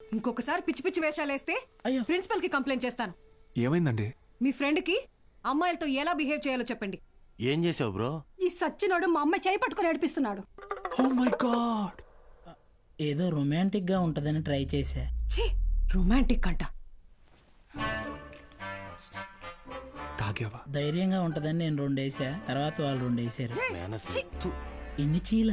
ఇంకొకసారి పిచ్చి పిచ్చి వేషాలేస్తే అయ్యో. ప్రిన్సిపల్కి కంప్లైంట్ చేస్తాను. ఏమైందండి? మీ ఫ్రెండ్కి అమ్మాయిలతో ఎలా బిహేవ్ చేయాలో చెప్పండి. ఏం చేసావు బ్రో? ఈ సచ్చినోడు మా అమ్మాయి చేయి పట్టుకుని నడిపిస్తున్నాడు ఓ మై గాడ్! ఏదో రొమాంటిక్గా ఉంటదని ట్రై చేశా. ఛీ రొమాంటిక్ అంట. తాగావా? ధైర్యంగా ఉంటదని నేను రెండు వేసా తర్వాత వాళ్ళు రెండు వేసారు మేనస్ ఇన్ని చీల?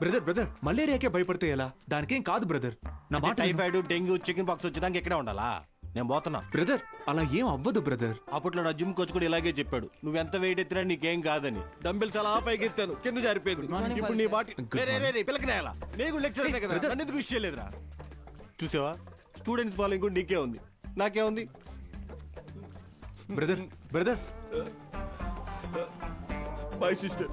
బ్రదర్ బ్రదర్ మలేరియాకే భయపడితే ఎలా? దానికేం కాదు బ్రదర్. నా మాట విను. టైఫాయిడ్ డెంగ్యూ చికెన్ పాక్స్ వచ్చేదాకా ఇక్కడే ఉండాలా? నేను పోతున్నా. బ్రదర్ అలా ఏం అవ్వదు బ్రదర్. అప్పట్లో నా జిమ్ కోచ్ కూడా ఇలాగే చెప్పాడు. నువ్వు ఎంత వెయిట్ ఎత్తినా నీకేం కాదని. డంబిల్స్ అలా పైకి ఎత్తాను కింద జారిపోయింది. ఇప్పుడు నీ బాటి రే, రే, రే, రే, పిల్లకి నేల నేను లెక్చర్ కదా. నన్ను ఎందుకు విషయం లేదురా? చూసావా? స్టూడెంట్స్ ఫాలోయింగ్ కూడా నీకే ఉంది. నాకే ఉంది. Brother brother. మై సిస్టర్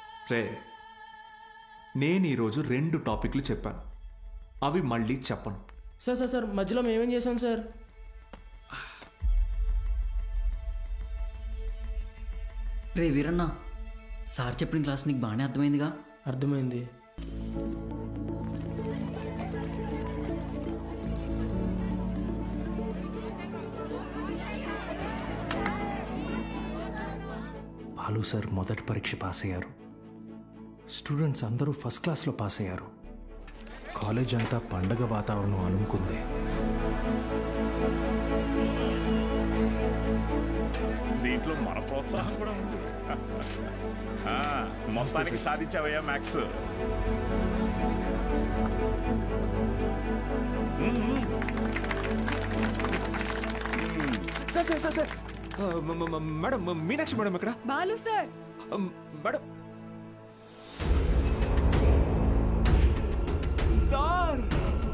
రే నేను ఈరోజు రెండు టాపిక్లు చెప్పాను. అవి మళ్ళీ చెప్పను. సార్ సార్ సార్ మధ్యలో మేమేం చేశాం సార్? రే వీరన్న సార్ చెప్పిన క్లాస్ నీకు బాగానే అర్థమైందిగా? అర్థమైంది. బాలు సార్ మొదటి పరీక్ష పాస్ అయ్యారు. స్టూడెంట్స్ అందరూ ఫస్ట్ క్లాస్లో పాస్ అయ్యారు. కాలేజ్ అంతా పండగ వాతావరణం అనుకుంది. దీంట్లో మన ప్రోత్సాహం కూడా ఉంది. ఆ, మొత్తానికి సాధించావయ్యా max sir sir sir sir. Madam మ- మీనాక్షి మేడం ఎక్కడ? బాలు సార్. మేడం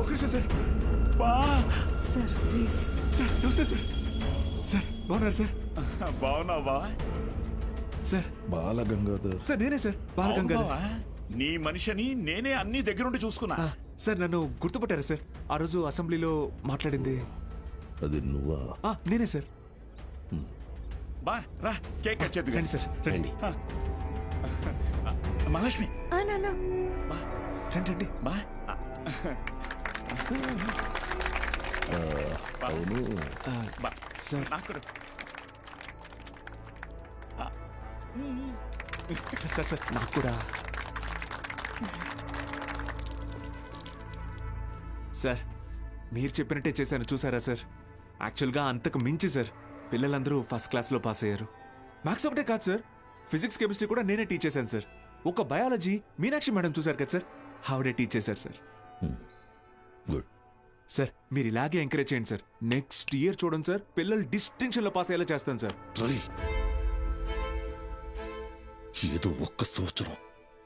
ఒక నిమిషం సార్. బా. Sir please. సార్. నమస్తే సార్. సార్ బాగున్నారు సార్? బాగున్నావా? సార్. బాలగంగాధర్ సార్ నేనే సార్. బాలగంగా నీ మనిషిని నేనే అన్ని దగ్గరుండి చూసుకున్నా. సార్ నన్ను గుర్తుపట్టారా సార్? ఆ రోజు అసెంబ్లీలో మాట్లాడింది. అది నువ్వా? ఆ, నేనే సార్. బా రా కేక్ కట్ చేద్దు రండి సార్ రండి. మహాలక్ష్మి. రండి రండి. బా. అవును బా సార్ సార్ సార్ నాకు కూడా సార్ మీరు చెప్పినట్టే చేశాను. చూసారా సార్? యాక్చువల్గా అంతకు మించి సార్. పిల్లలందరూ ఫస్ట్ క్లాస్లో పాస్ అయ్యారు. మ్యాథ్స్ ఒకటే కాదు సార్. ఫిజిక్స్ కెమిస్ట్రీ కూడా నేనే టీచ్ చేశాను సార్. ఒక బయాలజీ మీనాక్షి మేడం చూశారు కదా సార్? ఆవిడే టీచ్ చేశారు సార్. Hmm. గుడ్ సార్ మీరు ఇలాగే ఎంకరేజ్ చేయండి సార్. నెక్స్ట్ ఇయర్ చూడండి సార్ పిల్లలు డిస్టింక్షన్లో పాస్ అయ్యేలా చేస్తాను సార్. రై ఏదో ఒక్క సంవత్సరం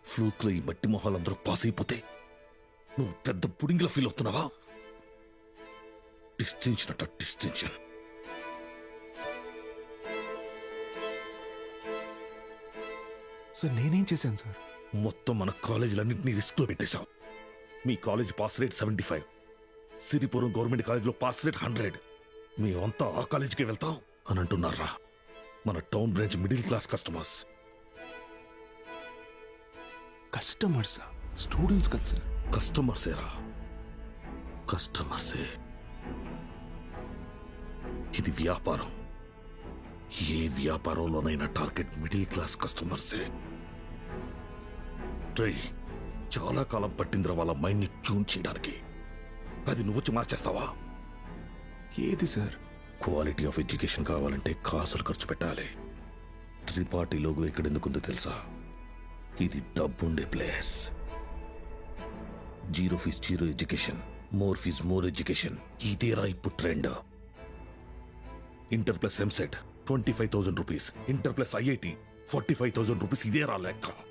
ఫ్లూక్లో ఈ మట్టి మొహాలందరూ పాస్ అయిపోతే నువ్వు పెద్ద పుడింగిలా ఫీల్ అవుతున్నావా? డిస్టింక్షన్ అట డిస్టింక్షన్ సార్ నేనేం చేశాను సార్? మొత్తం మన కాలేజీలన్నింటినీ రిస్క్లో పెట్టేశావు. మీ college pass rate seventy five. Siripuram government కాలేజీలో పాస్ రేట్ హండ్రెడ్. మేమంతా ఆ కాలేజీకి వెళ్తాం అని అంటున్నారా? మన town branch middle class customers. Customers? Students కదా సార్. కస్టమర్సేరా? కస్టమర్సే. ఇది వ్యాపారం. ఏ వ్యాపారంలోనైనా టార్గెట్ మిడిల్ క్లాస్ కస్టమర్సే. ట్రై చాలా కాలం పట్టిందిరా వాళ్ళ మైండ్ని ట్యూన్ చేయడానికి. అది నువ్వు వచ్చి మార్చేస్తావా ఏది సార్? క్వాలిటీ ఆఫ్ ఎడ్యుకేషన్ కావాలంటే కాసులు ఖర్చు పెట్టాలి. త్రిపాఠి లోగో ఇక్కడ ఎందుకుందో తెలుసా? ఇది డబ్బుండే place. Zero fees zero education more fees more education. ఇదేరా ఇప్పుడు trend. Inter plus EAMCET twenty five thousand rupees. Inter plus IIT forty five thousand rupees ఇదే రా లెక్క.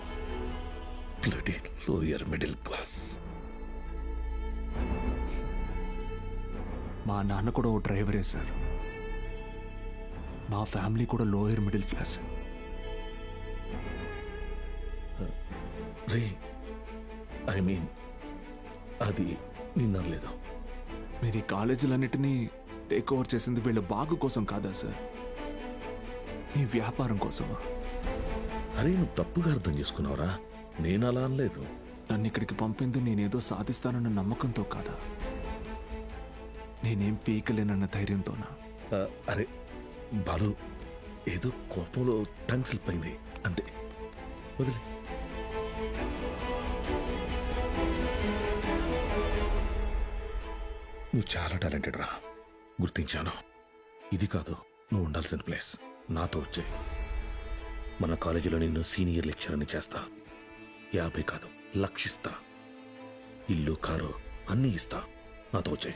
బ్లడీ లోయర్ మిడిల్ క్లాస్ మా నాన్న కూడా ఓ డ్రైవరే సార్ మా ఫ్యామిలీ కూడా లోయర్ మిడిల్ క్లాస్ రే ఐ మీన్ అది నిన్నలేదు మీరు ఈ కాలేజీలన్నిటినీ టేక్ ఓవర్ చేసింది వీళ్ళ బాగు కోసం కాదా సార్ మీ వ్యాపారం కోసమా? అరే నువ్వు తప్పుగా అర్థం చేసుకున్నావురా. నేను అలా అనలేదు. నన్ను ఇక్కడికి పంపింది నేనేదో సాధిస్తానన్న నమ్మకంతో కాదా? నేనేం పీకలేనన్న ధైర్యంతోనా? ఆ, అరే బాలు ఏదో కోపంలో టంగ్ స్లిప్ అయింది అంతే. వదిలే. నువ్వు చాలా టాలెంటెడ్ రా. గుర్తించాను. ఇది కాదు నువ్వు ఉండాల్సిన ప్లేస్. నాతో వచ్చే. మన కాలేజీలో నిన్ను సీనియర్ లెక్చరర్ని చేస్తా. యాభై కాదు లక్షిస్తా. ఇల్లు కారు అన్నీ ఇస్తా. నాతో వచ్చే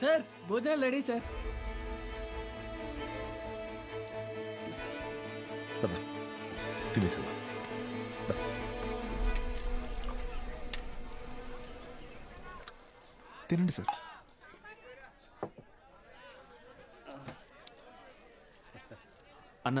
సార్ భోజనాలు రెడీ సార్. తినేసా తినండి సార్. అన్న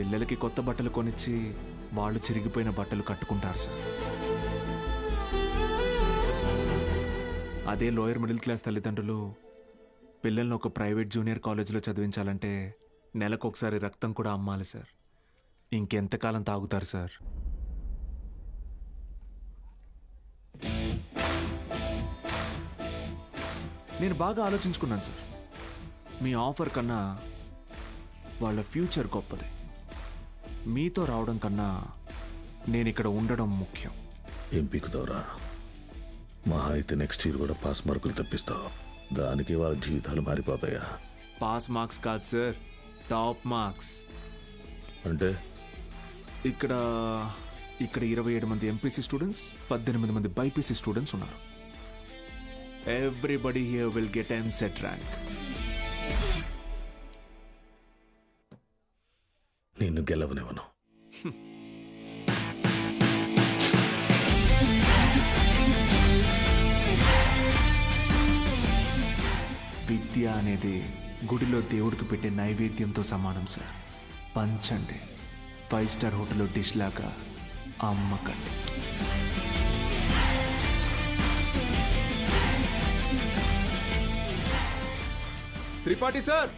పిల్లలకి కొత్త బట్టలు కొనిచ్చి వాళ్ళు చిరిగిపోయిన బట్టలు కట్టుకుంటారు సార్. అదే లోయర్ మిడిల్ క్లాస్ తల్లిదండ్రులు పిల్లల్ని ఒక ప్రైవేట్ జూనియర్ కాలేజీలో చదివించాలంటే నెలకు ఒకసారి రక్తం కూడా అమ్మాలి సార్. ఇంకెంతకాలం తాగుతారు సార్? నేను బాగా ఆలోచించుకున్నాను సార్. మీ ఆఫర్ కన్నా వాళ్ళ ఫ్యూచర్ గొప్పది. మీతో రావడం కన్నా నేను ఇక్కడ ఉండడం ముఖ్యం. ఏం పీకుతావురా? మహా అయితే నెక్స్ట్ ఇయర్ కూడా పాస్ మార్కులు తప్పిస్తావు. దానికి వాళ్ళ జీవితాలు మారిపోతాయా? పాస్ మార్క్స్ కాదు సార్ టాప్ మార్క్స్ అంటే? ఇక్కడ ఇక్కడ ఇరవై ఏడు మంది ఎంపీసీ స్టూడెంట్స్ పద్దెనిమిది మంది బైపీసీ స్టూడెంట్స్ ఉన్నారు. Everybody here will get EAMCET rank నిన్ను గెలవనివ్వను. విద్య అనేది గుడిలో దేవుడికి పెట్టే నైవేద్యంతో సమానం సార్ పంచండి. ఫైవ్ స్టార్ హోటల్లో డిష్ లాగా అమ్మకండి. Tripathi sir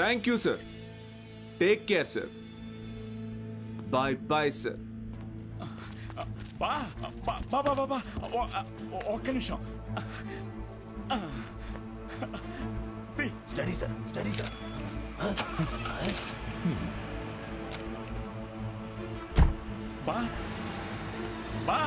thank you sir take care sir bye bye sir బా బా బా బా బా ఒక్క నిమిషం. స్టడీ సార్ స్టడీ సార్ బా బా